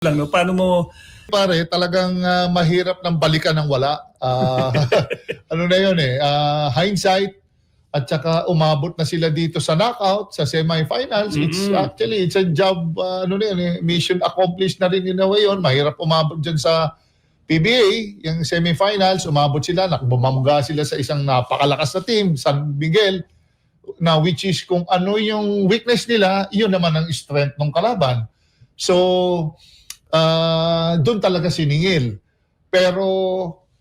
lang, no? Paano mo, pare, talagang ah, mahirap ng balikan ng wala. Ah, ano na yun eh, ah, hindsight, at saka umabot na sila dito sa knockout, sa semifinals. It's Mm-mm. actually, it's a job, ah, ano na yun eh, mission accomplished na rin in a way yun. Mahirap umabot dyan sa PBA, yung semifinals, umabot sila, nakbumamga sila sa isang napakalakas na team, San Miguel, na which is kung ano yung weakness nila, yun naman ang strength ng kalaban. So, ah doon talaga siningil. Pero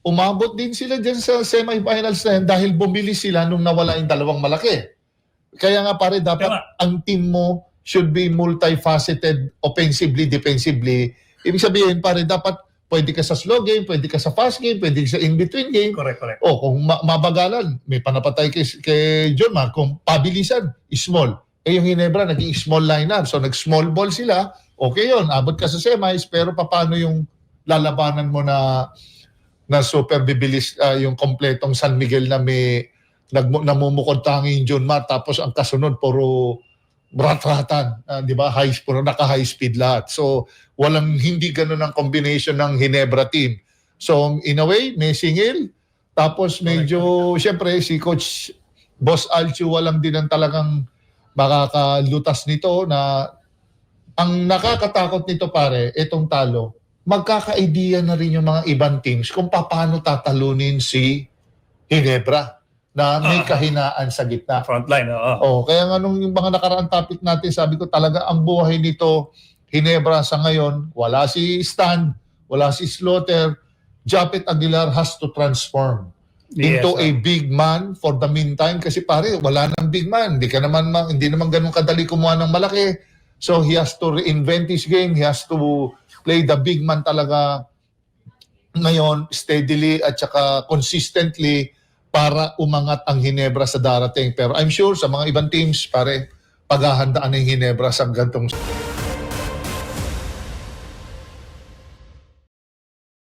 umabot din sila dyan sa semifinals na yun dahil bumili sila nung nawala yung dalawang malaki. Kaya nga pare, dapat Tama. ang team mo should be multifaceted offensively, defensively. Ibig sabihin pare, dapat pwede ka sa slow game, pwede ka sa fast game, pwede ka sa in-between game. correct, correct. Oh, kung ma- mabagalan, may panapatay kay, kay John Mark. Kung pabilisan, small. Eh yung Hinebra, naging small lineup. So nag-small ball sila. Okay yon abot ka sa semis, pero paano yung lalabanan mo na na super bibilis ah, yung kompletong San Miguel na may nag, namumukod tanging John Mark tapos ang kasunod puro rat-ratan, ah, di ba? High, puro naka-high speed lahat. So, walang hindi ganun ang combination ng Hinebra team. So, in a way, may singil. Tapos medyo, syempre, si Coach Boss Alcio walang din ang talagang makakalutas nito na ang nakakatakot nito pare, itong talo, magkaka-idea na rin yung mga ibang teams kung paano tatalunin si Hinebra na may Ah. kahinaan sa gitna. Frontline, oo. Oh, kaya nga nung yung mga nakaraang topic natin, sabi ko talaga ang buhay nito, Hinebra sa ngayon, wala si Stan, wala si Slaughter, Japet Aguilar has to transform Yes, into a big man for the meantime kasi pare, wala nang big man. Hindi ka naman ma- hindi naman ganun kadali kumuha ng malaki. So he has to reinvent his game, he has to play the big man talaga ngayon steadily at saka consistently para umangat ang Hinebra sa darating. Pero I'm sure sa mga ibang teams, pare, paghahandaan ng Hinebra sa gantong